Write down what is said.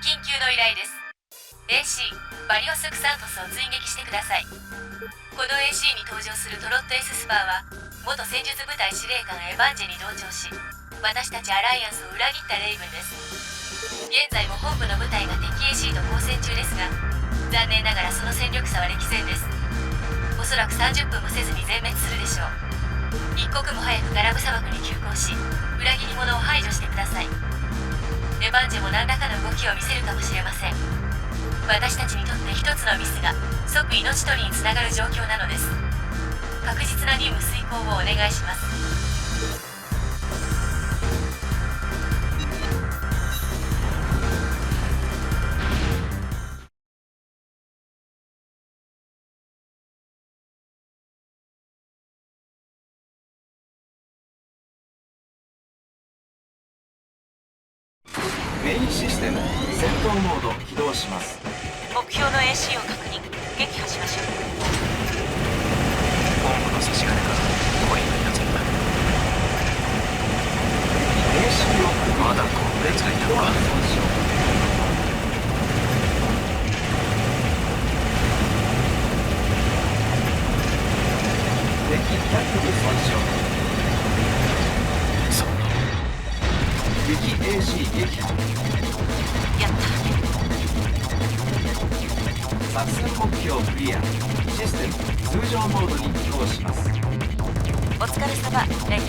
緊急の依頼です。AC バリオス・クサントスを追撃してください。この AC に登場するトロット・エススパーは元戦術部隊司令官エヴァンジェに同調し私たちアライアンスを裏切ったレイブンです。現在も本部の部隊が敵 AC と交戦中ですが残念ながらその戦力差は歴然です。おそらく30分もせずに全滅するでしょう。一刻も早くガラム砂漠に急行し裏切り者を排除してください。エヴァンジェも何らかの動きを見せるかもしれません。私たちにとって一つのミスが即命取りにつながる状況なのです。確実な任務遂行をお願いします。メインシステム戦闘モード起動します。目標の AC を確認。撃破しましょう本部の差し金がコインのやつにな AC をまだ攻撃がいたのか損傷敵100部損傷そんな敵 AC 撃破やった。作戦目標クリア。システム。通常モードに起動します。お疲れ様。レイ。